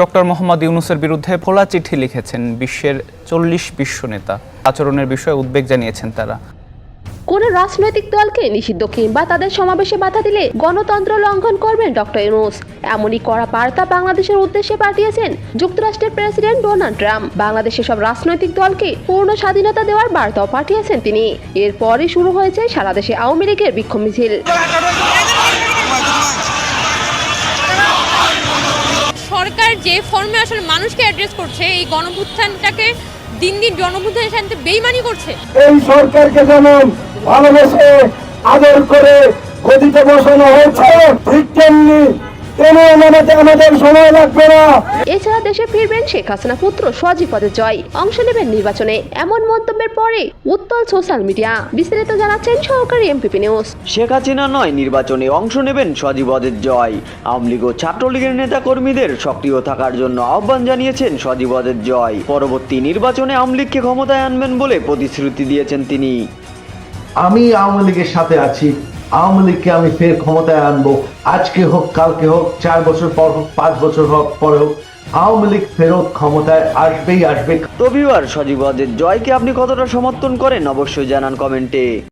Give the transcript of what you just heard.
Doctor Mohammad ইউনুসের বিরুদ্ধে খোলা চিঠি লিখেছেন বিশ্বের চল্লিশ বিশ্ব নেতা আচরণের বিষয়ে উদ্বেগ জানিয়েছেন তারা। কোন রাজনৈতিক দলকে নিষিদ্ধ কিংবা তাদের সমাবেশে বাধা দিলে গণতন্ত্র লঙ্ঘন করবেন ডক্টর ইউনুস। এমনই কড়া বার্তা বাংলাদেশের উদ্দেশ্যে পাঠিয়েছেন যুক্তরাষ্ট্রের প্রেসিডেন্ট ডোনাল্ড ট্রাম্প। বাংলাদেশের সব রাজনৈতিক দলকে পূর্ণ স্বাধীনতা দেওয়ার বার্তাও পাঠিয়েছেন তিনি। এরপরই শুরু হয়েছে সারা দেশে আওয়ামী লীগের বিক্ষোভ মিছিল। সরকার যে ফর্মে আসলে মানুষকে অ্যাড্রেস করছে, এই গণভুত্থানটাকে দিন দিন জনভুত্থানের সাথে বেইমানি করছে। এই সরকারকে যেমন ভালোবেসে আদর করে গদিতে বসানো হয়েছে তেমন আমাদের আমাদের সময় লাগবে না। এছাড়া দেশে ফিরবেন শেখ হাসিনা পুত্র জয়। অংশ নেবেন নির্বাচনে। এমন মন্তব্যের পরে উত্তল সোশ্যাল মিডিয়া। বিস্তারিত জানাচ্ছেন সহকারী এমপিপি নিউজ। শেখ হাসিনা নয় নির্বাচনে অংশ নেবেন সজীবদের জয়। আওয়ামী লীগ ও ছাত্রলীগের নেতা কর্মীদের সক্রিয় থাকার জন্য আহ্বান জানিয়েছেন সজীবদের জয়। পরবর্তী নির্বাচনে আওয়ামী লীগকে ক্ষমতায় আনবেন বলে প্রতিশ্রুতি দিয়েছেন তিনি। আমি আওয়ামী লীগের সাথে আছি। আওয়ামী লীগকে আমি ফের ক্ষমতায় আনব। আজকে হোক, কালকে হোক, চার বছর পর হোক, পাঁচ বছর হোক, পরে হোক, আওয়ামী লীগ ফেরত ক্ষমতায় আসবেই আসবে তবিবার সজীব জয়কে আপনি কতটা সমর্থন করেন? অবশ্যই জানান কমেন্টে।